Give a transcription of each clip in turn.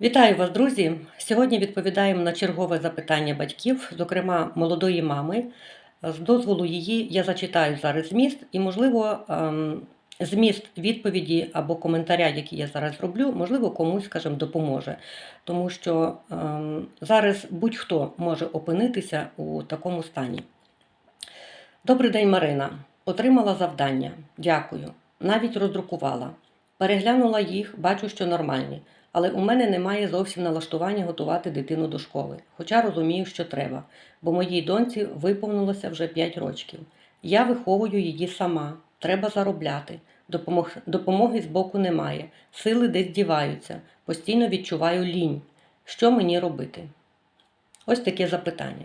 Вітаю вас, друзі! Сьогодні відповідаємо на чергове запитання батьків, зокрема молодої мами. З дозволу її я зачитаю зараз зміст, і, можливо, ем, зміст відповіді або коментаря, який я зараз зроблю, можливо, комусь, скажімо, допоможе. Тому що ем, зараз будь-хто може опинитися у такому стані. Добрий день, Марина. Отримала завдання. Дякую. Навіть роздрукувала. Переглянула їх, бачу, що нормальні. Але у мене немає зовсім налаштування готувати дитину до школи, хоча розумію, що треба, бо моїй доньці виповнилося вже 5 років. Я виховую її сама, треба заробляти. Допомог... Допомоги з боку немає, сили десь діваються, постійно відчуваю лінь. Що мені робити? Ось таке запитання.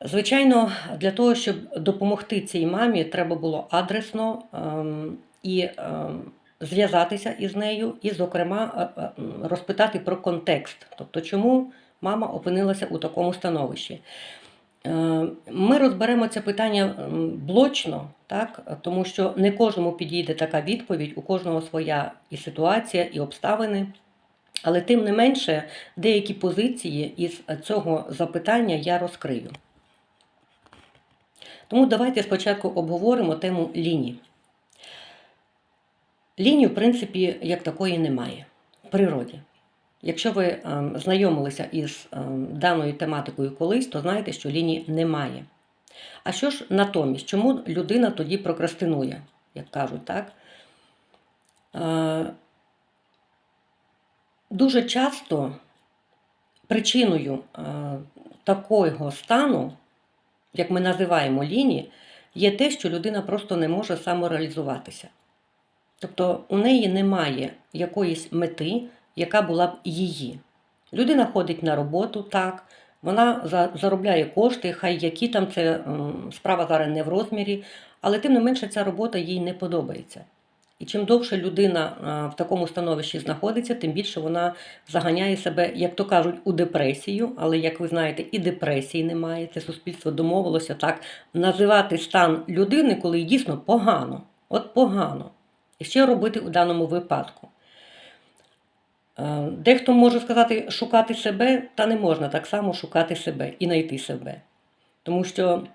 Звичайно, для того, щоб допомогти цій мамі, треба було адресно ем, і ем, зв'язатися із нею, і, зокрема, е, е, розпитати про контекст, тобто, чому мама опинилася у такому становищі. Е, Ми розберемо це питання блочно, так? тому що не кожному підійде така відповідь, у кожного своя і ситуація, і обставини. Але тим не менше, деякі позиції із цього запитання я розкрию. Тому давайте спочатку обговоримо тему лінії. Лінії, в принципі, як такої немає в природі. Якщо ви ем, знайомилися із ем, даною тематикою колись, то знаєте, що лінії немає. А що ж натомість, чому людина тоді прокрастинує, як кажуть, так? Е, дуже часто причиною е, такого стану, як ми називаємо лінії, є те, що людина просто не може самореалізуватися. Тобто у неї немає якоїсь мети, яка була б її. Людина ходить на роботу, так, вона заробляє кошти, хай які там це справа зараз не в розмірі, але тим не менше ця робота їй не подобається. І чим довше людина в такому становищі знаходиться, тим більше вона заганяє себе, як то кажуть, у депресію. Але, як ви знаєте, і депресії немає. Це суспільство домовилося так називати стан людини, коли дійсно погано. От погано. І що робити у даному випадку? Е, Дехто може сказати шукати себе, та не можна так само шукати себе і знайти себе. Тому що,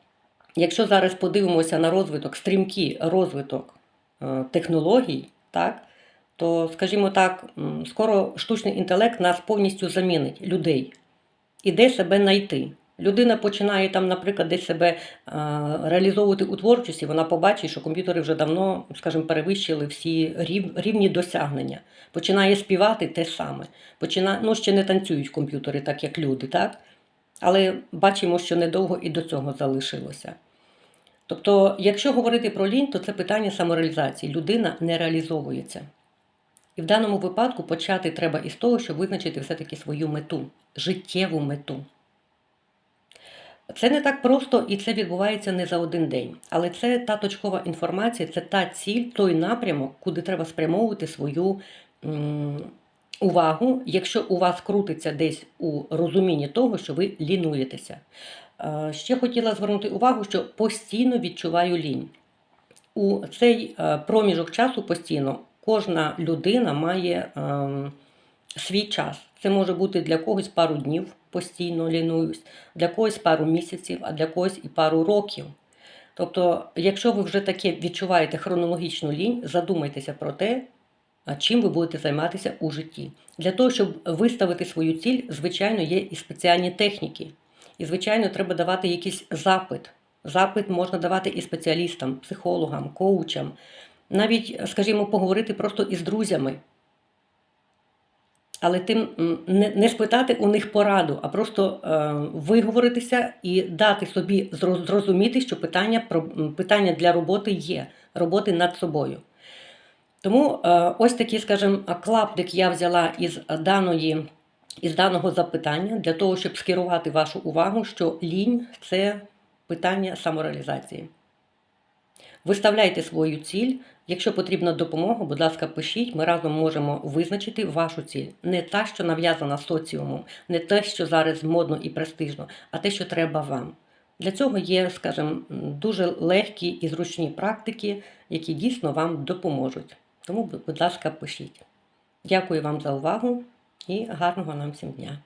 якщо зараз подивимося на розвиток, стрімкий розвиток е, технологій, так, то, скажімо так, скоро штучний інтелект нас повністю замінить людей. І де себе знайти. Людина починає там, наприклад, десь себе а, реалізовувати у творчості, вона побачить, що комп'ютери вже давно, скажімо, перевищили всі рів, рівні досягнення. Починає співати те саме. Починає, ну, ще не танцюють комп'ютери, так як люди, так? Але бачимо, що недовго і до цього залишилося. Тобто, якщо говорити про лінь, то це питання самореалізації. Людина не реалізовується. І в даному випадку почати треба із того, щоб визначити все-таки свою мету, життєву мету. Це не так просто і це відбувається не за один день. Але це та точкова інформація, це та ціль, той напрямок, куди треба спрямовувати свою м, увагу, якщо у вас крутиться десь у розумінні того, що ви лінуєтеся. Е, Ще хотіла звернути увагу, що постійно відчуваю лінь. У цей е, проміжок часу постійно кожна людина має ем, свій час. Це може бути для когось пару днів постійно лінуюсь, для когось пару місяців, а для когось і пару років. Тобто, якщо ви вже таке відчуваєте хронологічну лінь, задумайтеся про те, чим ви будете займатися у житті. Для того, щоб виставити свою ціль, звичайно, є і спеціальні техніки. І, звичайно, треба давати якийсь запит. Запит можна давати і спеціалістам, психологам, коучам, навіть, скажімо, поговорити просто із друзями. Але тим не, не спитати у них пораду, а просто е, виговоритися і дати собі зрозуміти, що питання, про, питання для роботи є, роботи над собою. Тому е, ось такий, скажімо, клаптик я взяла із даної, із даного запитання для того, щоб скерувати вашу увагу, що лінь це питання самореалізації. Виставляйте свою ціль. Якщо потрібна допомога, будь ласка, пишіть. Ми разом можемо визначити вашу ціль. Не та, що нав'язана соціумом, не те, що зараз модно і престижно, а те, що треба вам. Для цього є, скажімо, дуже легкі і зручні практики, які дійсно вам допоможуть. Тому, будь ласка, пишіть. Дякую вам за увагу і гарного нам всім дня!